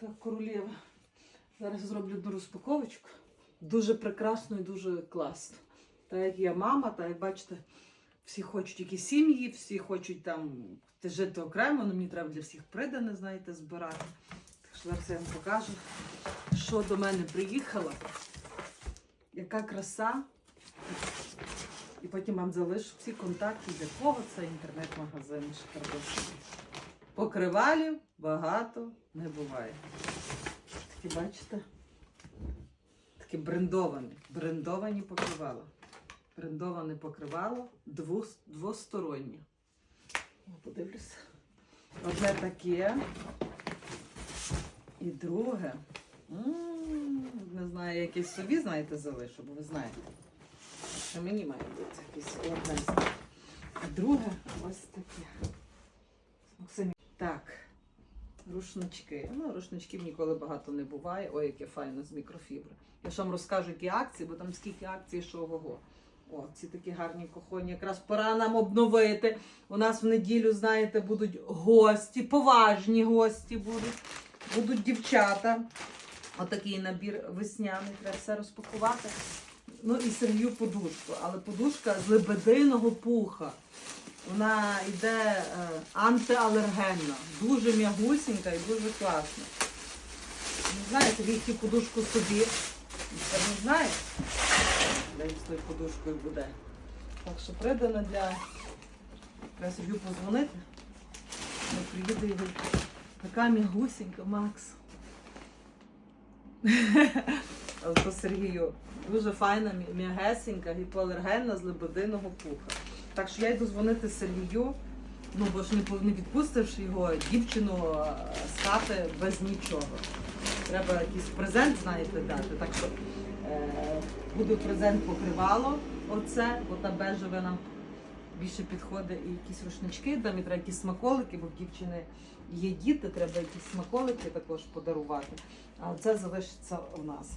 Так, королева. Зараз зроблю одну розпаковочку. Дуже прекрасно і дуже класно. Так як я мама, так як бачите, всі хочуть які сім'ї, всі хочуть там жити окремо, але мені треба для всіх придане, знаєте, збирати. Так що зараз я вам покажу, що до мене приїхало. Яка краса. І потім вам залишу всі контакти, для кого це інтернет-магазин Шикардос. Покривалів багато не буває. Такі бачите? Такі брендовані. Брендовані покривала. Брендоване покривало двостороннє. Подивлюся. Одне таке. І друге. М, Не знаю, якесь собі, знаєте, залишу, бо ви знаєте. Що мені має бути якийсь одне. А друге ось таке. Максимі. Так. Рушнички. Ну, рушничків ніколи багато не буває. Ой, яке файно з мікрофібри. Я ж вам розкажу, які акції, бо там скільки акцій, що ого. О, ці такі гарні кохоні. Якраз пора нам обновити. У нас в неділю, знаєте, будуть гості, поважні гості будуть. Будуть дівчата. Отакий набір весняний, треба все розпакувати. Ну і Сергію подушку. Але подушка з лебединого пуха. Вона йде е, антиалергенна, дуже м'ягусінька і дуже класна. Не знаю, Сергій подушку собі. Це не знає, де з тою подушкою буде. Так що придано для треба Сергію позвонити. Приїде його. Така м'ягусінька, Макс. То Сергію дуже файна, м'ягесенька, гіпоалергенна з лебединого пуха. Так що я йду дзвонити Сергію, ну бо ж не, не відпустивши його дівчину з хати без нічого. Треба якийсь презент, знаєте, дати. Так що е, буде презент покривало оце, бо та бежеве нам більше підходить і якісь рушнички, там і треба якісь смаколики, бо в дівчини є діти, треба якісь смаколики також подарувати. А це залишиться у нас.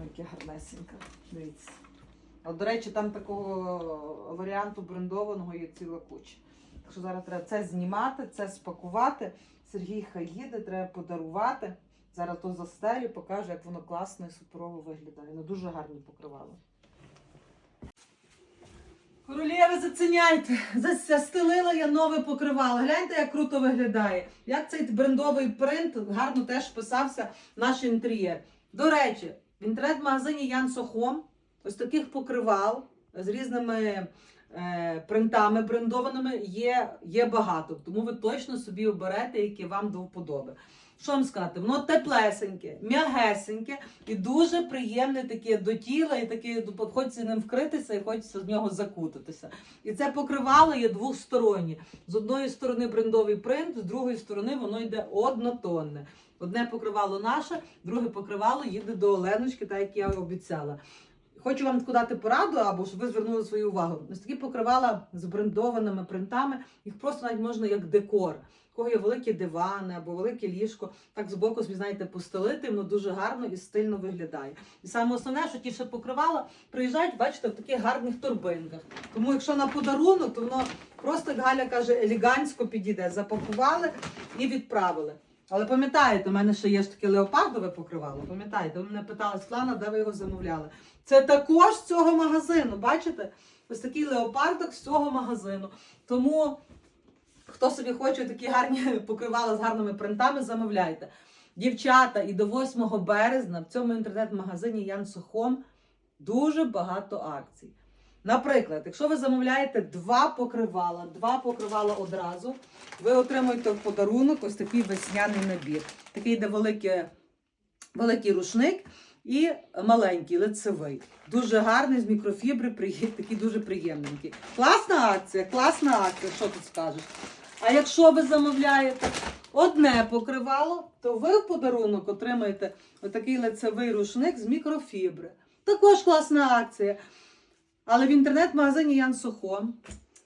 Ой, яке гарнесенька. Дивіться. А до речі, там такого варіанту брендованого є ціла куча. Так що зараз треба це знімати, це спакувати. Сергій хай їде, треба подарувати. Зараз то застелю, покажу, як воно класно і суперово виглядає. Ну дуже гарні покривало. Королєви, заценяйте! Застелила я нове покривало. Гляньте, як круто виглядає. Як цей брендовий принт гарно теж вписався в наш інтер'єр. До речі, в інтернет-магазині Ян Сохом ось таких покривал з різними е, принтами брендованими є, є багато. Тому ви точно собі оберете, які вам до вподоби. Що вам сказати? Воно теплесеньке, м'ягесеньке і дуже приємне таке до тіла, і таке хочеться ним вкритися і хочеться з нього закутатися. І це покривало є двостороннє. З одної сторони брендовий принт, з другої сторони воно йде однотонне. Одне покривало наше, друге покривало їде до Оленочки, так як я обіцяла. Хочу вам дати пораду, або щоб ви звернули свою увагу. Ось такі покривала з брендованими принтами, їх просто навіть можна як декор. Кого є великі дивани або велике ліжко, так збоку собі, знаєте, постелити, воно дуже гарно і стильно виглядає. І саме основне, що ті ще покривала, приїжджають, бачите, в таких гарних торбинках. Тому якщо на подарунок, то воно просто, як Галя каже, елегантсько підійде. Запакували і відправили. Але пам'ятаєте, у мене ще є ж таке леопардове покривало. Пам'ятаєте, ви мене питали Світлана, де ви його замовляли. Це також з цього магазину. Бачите? Ось такий леопардок з цього магазину. Тому, хто собі хоче такі гарні покривала з гарними принтами, замовляйте. Дівчата, і до 8 березня в цьому інтернет-магазині Ян Сохом дуже багато акцій. Наприклад, якщо ви замовляєте два покривала, два покривала одразу, ви отримуєте в подарунок ось такий весняний набір. Такий йде великий, великий рушник і маленький лицевий. Дуже гарний з мікрофібри, такий дуже приємненький. Класна акція, класна акція, що тут скажеш. А якщо ви замовляєте одне покривало, то ви в подарунок отримаєте отакий лицевий рушник з мікрофібри. Також класна акція. Але в інтернет-магазині Ян Сохо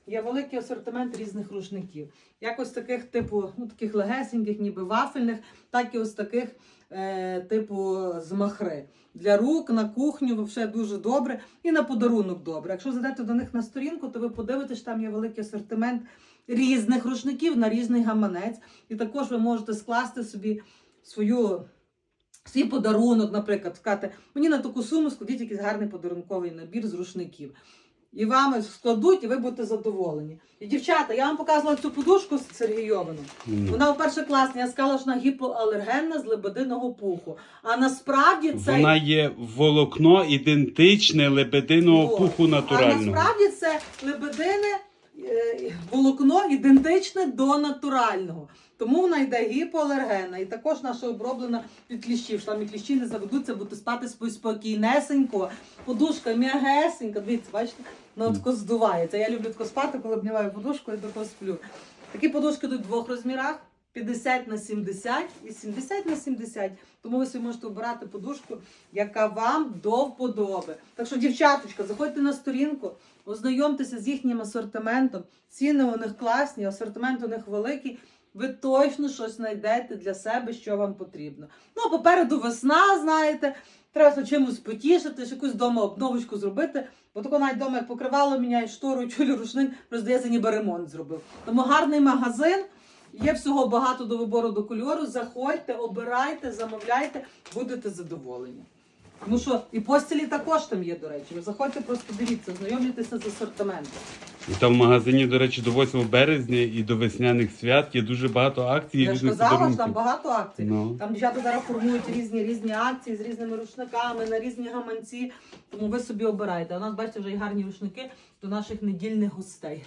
є великий асортимент різних рушників. Як ось таких, типу, ну таких легесеньких, ніби вафельних, так і ось таких, е, типу, з махри. Для рук, на кухню, взагалі дуже добре. І на подарунок добре. Якщо зайдете до них на сторінку, то ви подивитесь, там є великий асортимент різних рушників на різний гаманець. І також ви можете скласти собі свою. Свій подарунок, наприклад, сказати, мені на таку суму складіть якийсь гарний подарунковий набір з рушників. І вам складуть, і ви будете задоволені. І дівчата, я вам показувала цю подушку з Сергійовину. Ну. Вона в перший класні, я сказала, що вона гіпоалергенна з лебединого пуху. А насправді це Вона є волокно ідентичне лебединого Во. пуху а насправді це лебедине е, волокно ідентичне до натурального. Тому вона йде гіпоалергенна. І також наша оброблена від кліщів. Що там і кліщі не заведуться, будете спати спо- спокійнесенько. Подушка м'ягесенька. Дивіться, бачите, вона тако здувається. Я люблю тако спати, коли обнімаю подушку і тако сплю. Такі подушки тут в двох розмірах. 50 на 70 і 70 на 70. Тому ви собі можете обирати подушку, яка вам до вподоби. Так що, дівчаточка, заходьте на сторінку, ознайомтеся з їхнім асортиментом. Ціни у них класні, асортимент у них великий. Ви точно щось знайдете для себе, що вам потрібно. Ну, а попереду весна, знаєте, треба чимось потішити, якусь вдома обновочку зробити. Бо тако навіть вдома як покривало міняє штору, чулю рушник, роздається, ніби ремонт зробив. Тому гарний магазин. Є всього багато до вибору до кольору. Заходьте, обирайте, замовляйте, будете задоволені. Тому що і постілі також там є, до речі. Ви заходьте, просто дивіться, знайомлюйтеся з асортиментом. І там в магазині, до речі, до 8 березня і до весняних свят є дуже багато акцій. Я ж казала, що там багато акцій. Ну. Там дівчата зараз формують різні різні акції з різними рушниками на різні гаманці. Тому ви собі обирайте. У нас, бачите, вже і гарні рушники до наших недільних гостей.